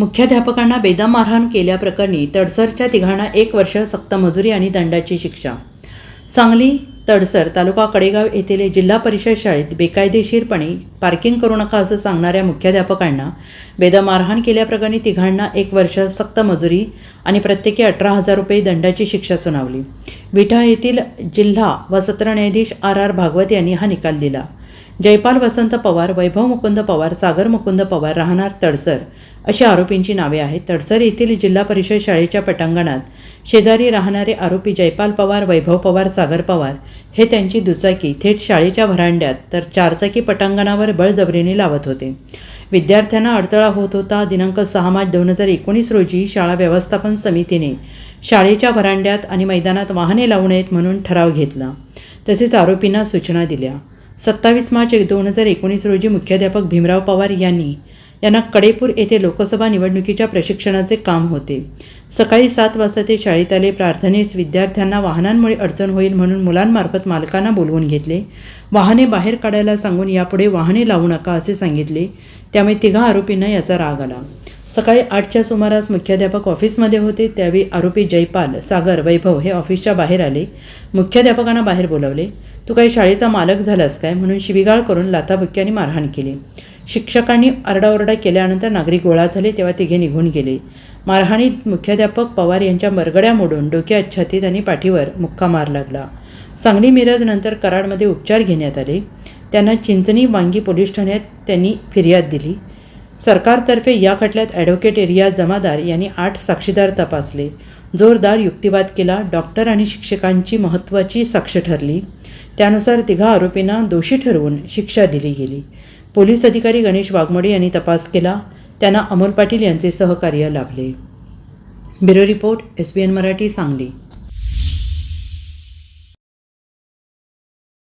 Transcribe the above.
मुख्याध्यापकांना बेदम मारहाण केल्याप्रकरणी तडसरच्या तिघांना एक वर्ष सक्त मजुरी आणि दंडाची शिक्षा. सांगली तडसर तालुका कडेगाव येथील जिल्हा परिषद शाळेत बेकायदेशीरपणे पार्किंग करू नका असं सांगणाऱ्या मुख्याध्यापकांना बेदम मारहाण केल्याप्रकरणी तिघांना एक वर्ष सक्त मजुरी आणि प्रत्येकी अठरा हजार रुपये दंडाची शिक्षा सुनावली. विठा येथील जिल्हा व सत्र न्यायाधीश आर आर भागवत यांनी हा निकाल दिला. जयपाल वसंत पवार वैभव मुकुंद पवार सागर मुकुंद पवार राहणार तडसर अशी आरोपींची नावे आहेत. तडसर येथील जिल्हा परिषद शाळेच्या पटांगणात शेजारी राहणारे आरोपी जयपाल पवार वैभव पवार सागर पवार हे त्यांची दुचाकी थेट शाळेच्या व्हरांड्यात तर चारचाकी पटांगणावर बळजबरीने लावत होते. विद्यार्थ्यांना अडथळा होत होता. दिनांक सहा मार्च दोन हजार एकोणीस रोजी शाळा व्यवस्थापन समितीने शाळेच्या व्हरांड्यात आणि मैदानात वाहने लावू नयेत म्हणून ठराव घेतला. तसेच आरोपींना सूचना दिल्या. सत्तावीस मार्च दोन हजार एकोणीस रोजी मुख्याध्यापक भीमराव पवार यांनी यांना कडेपूर येथे लोकसभा निवडणुकीच्या प्रशिक्षणाचे काम होते. सकाळी सात वाजता ते शाळेत आले. प्रार्थनेस विद्यार्थ्यांना वाहनांमुळे अडचण होईल म्हणून मुलांमार्फत मालकांना बोलवून घेतले. वाहने बाहेर काढायला सांगून यापुढे वाहने लावू नका असे सांगितले. त्यामुळे तिघा आरोपींना याचा राग आला. सकाळी आठच्या सुमारास मुख्याध्यापक ऑफिसमध्ये होते. त्यावेळी आरोपी जयपाल सागर वैभव हे ऑफिसच्या बाहेर आले. मुख्याध्यापकांना बाहेर बोलावले. तू काही शाळेचा मालक झालास काय? म्हणून शिवीगाळ करून लाथाबुक्क्यांनी मारहाण केली. शिक्षकांनी आरडाओरडा केल्यानंतर नागरिक गोळा झाले तेव्हा तिघे निघून गेले. मारहाणीत मुख्याध्यापक पवार यांच्या मरगड्या मोडून डोक्यात छातीत आणि पाठीवर मुक्का मार लागला. सांगली मिरज नंतर कराडमध्ये उपचार घेण्यात आले. त्यांना चिंचणी वांगी पोलीस ठाण्यात त्यांनी फिर्याद दिली. सरकारतर्फे या खटल्यात ॲडव्होकेट एरिया जमादार यांनी आठ साक्षीदार तपासले. जोरदार युक्तिवाद केला डॉक्टर आणि शिक्षकांची महत्त्वाची साक्ष ठरली. त्यानुसार तिघा आरोपींना दोषी ठरवून शिक्षा दिली गेली. पोलीस अधिकारी गणेश वाघमोडे यांनी तपास केला. त्यांना अमोल पाटील यांचे सहकार्य लाभले. Bureau report S B N Marathi Sangli.